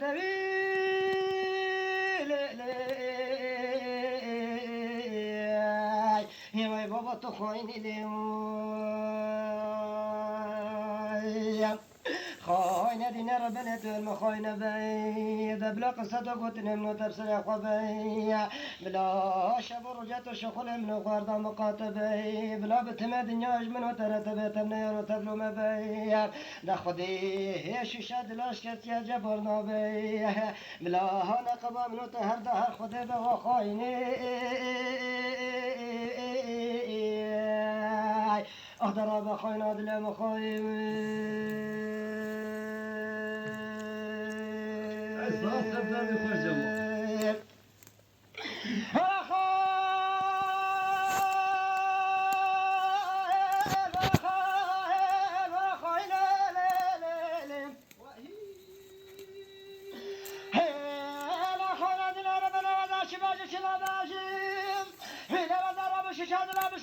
দেবে বাবা তো হয়নি দেও خاينة دينا ربنا تول خاينة بيد بلا قصة قلت نمنو تبصر يا خبي بلا شبر رجعت الشغل من غارضة مقاتبي بلا بتما دنيا من ترتب تمنير وتبلو ما بي دا خدي هي شوشة دلاش كت يا جبر نبي بلا هانا قبا منو تهر دهر خدي بغا خايني. اهدر بخاينة Şişadır abi, şişadır abi, şişadır abi.